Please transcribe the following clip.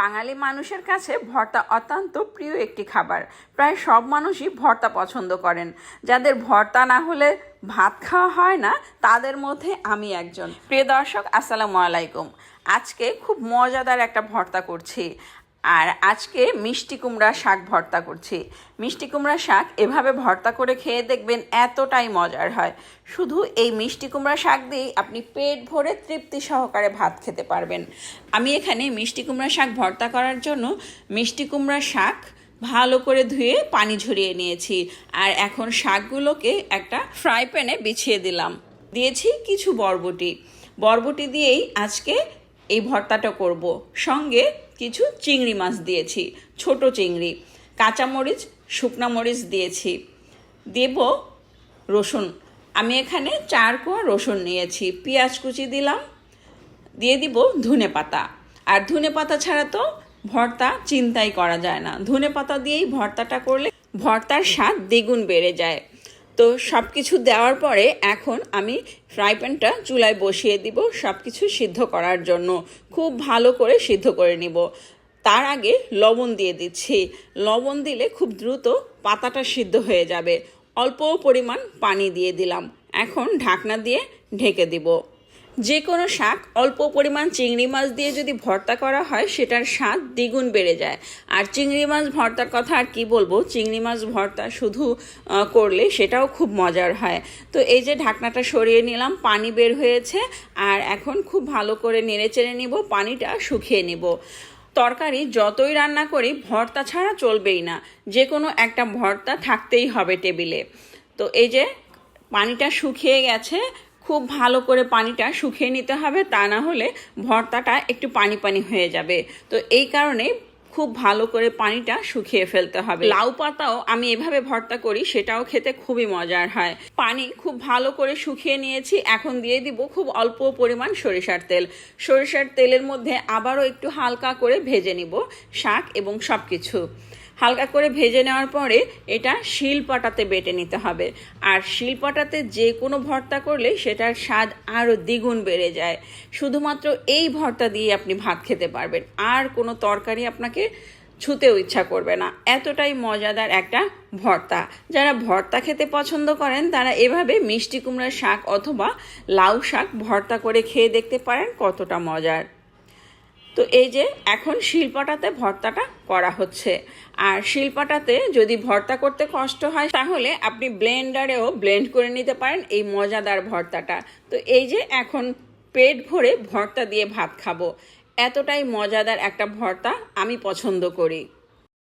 বাঙালি মানুষের কাছে ভর্তা অত্যন্ত প্রিয় একটি খাবার। প্রায় সব মানুষই ভর্তা পছন্দ করেন। যাদের ভর্তা না হলে ভাত খাওয়া হয় না, তাদের মধ্যে আমি একজন। প্রিয় দর্শক, আসসালামু আলাইকুম। আজকে খুব মজাদার একটা ভর্তা করছি। আর আজকে মিষ্টি কুমড়া শাক ভর্তা করছি। মিষ্টি কুমড়া শাক এভাবে ভর্তা করে খেয়ে দেখবেন এতটাই মজার হয়। শুধু এই মিষ্টি কুমড়া শাক দিয়েই আপনি পেট ভরে তৃপ্তি সহকারে ভাত খেতে পারবেন। আমি এখানে মিষ্টি কুমড়া শাক ভর্তা করার জন্য মিষ্টি কুমড়া শাক ভালো করে ধুয়ে পানি ঝরিয়ে নিয়েছি। আর এখন শাকগুলোকে একটা ফ্রাই প্যানে বিছিয়ে দিলাম। দিয়েছি কিছু বরবটি। বরবটি দিয়েই আজকে এই ভর্তাটা করব। সঙ্গে কিছু চিংড়ি মাছ দিয়েছি, ছোট চিংড়ি। কাঁচামরিচ শুকনা মরিচ দিয়েছি। দেব রসুন। আমি এখানে চার কোয়া রসুন নিয়েছি। পেঁয়াজ কুচি দিলাম। দিয়ে দিব ধনে পাতা। আর ধনে পাতা ছাড়া তো ভর্তা চিন্তাই করা যায় না। ধনে পাতা দিয়েই ভর্তাটা করলে ভর্তার স্বাদ দ্বিগুণ বেড়ে যায়। তো সব কিছু দেওয়ার পরে এখন আমি ফ্রাই প্যানটা চুলায় বসিয়ে দিব সব কিছু সিদ্ধ করার জন্য। খুব ভালো করে সিদ্ধ করে নিব। তার আগে লবণ দিয়ে দিচ্ছি। লবণ দিলে খুব দ্রুত পাতাটা সিদ্ধ হয়ে যাবে। অল্প পরিমাণ পানি দিয়ে দিলাম। এখন ঢাকনা দিয়ে ঢেকে দিব। যে কোনো শাক অল্প পরিমাণ চিংড়ি মাছ দিয়ে যদি ভর্তা করা হয়, সেটার স্বাদ দ্বিগুণ বেড়ে যায়। আর চিংড়ি মাছ ভর্তার কথা আর কি বলব? চিংড়ি মাছ ভর্তা শুধু করলে সেটাও খুব মজার হয়। তো এই যে ঢাকনাটা সরিয়ে নিলাম, পানি বের হয়েছে, আর এখন খুব ভালো করে নেড়ে চেড়ে নিব, পানিটা শুকিয়ে নিব। তরকারি যতই রান্না করি, ভর্তা ছাড়া চলবেই না। যে কোনো একটা ভর্তা থাকতেই হবে টেবিলে। তো এই যে পানিটা শুকিয়ে গেছে খুব ভালো করে পানিটা শুকিয়ে নিতে হবে, তা না হলে ভর্তাটা একটু পানি পানি হয়ে যাবে। তো এই কারণে খুব ভালো করে পানিটা শুকিয়ে ফেলতে হবে। লাউ পাতাও আমি এভাবে ভর্তা করি, সেটাও খেতে খুবই মজার হয়। পানি খুব ভালো করে শুকিয়ে নিয়েছি, এখন দিয়ে দিব খুব অল্প পরিমাণ সরিষার তেল। সরিষার তেলের মধ্যে আবারও একটু হালকা করে ভেজে নিব শাক এবং সব কিছু হালকা করে ভেজে নেওয়ার পরে এটা শিলপাটাতে বেটে নিতে হবে। আর শিলপাটাতে যে কোনো ভর্তা করলে সেটার স্বাদ আরও দ্বিগুণ বেড়ে যায়। শুধুমাত্র এই ভর্তা দিয়ে আপনি ভাত খেতে পারবেন। আর কোনো তরকারি আপনাকে ছুতেও ইচ্ছা করবে না। এতটাই মজাদার একটা ভর্তা। যারা ভর্তা খেতে পছন্দ করেন, তারা এভাবে মিষ্টি কুমড়ার শাক অথবা লাউ শাক ভর্তা করে খেয়ে দেখতে পারেন কতটা মজার। তো এই যে এখন শিল্পটাতে ভর্তাটা করা হচ্ছে। আর শিল্পটাতে যদি ভর্তা করতে কষ্ট হয়, তাহলে আপনি ব্লেন্ডারেও ব্লেন্ড করে নিতে পারেন এই মজাদার ভর্তাটা। তো এই যে এখন পেট ভরে ভর্তা দিয়ে ভাত খাব, এতটাই মজাদার একটা ভর্তা আমি পছন্দ করি।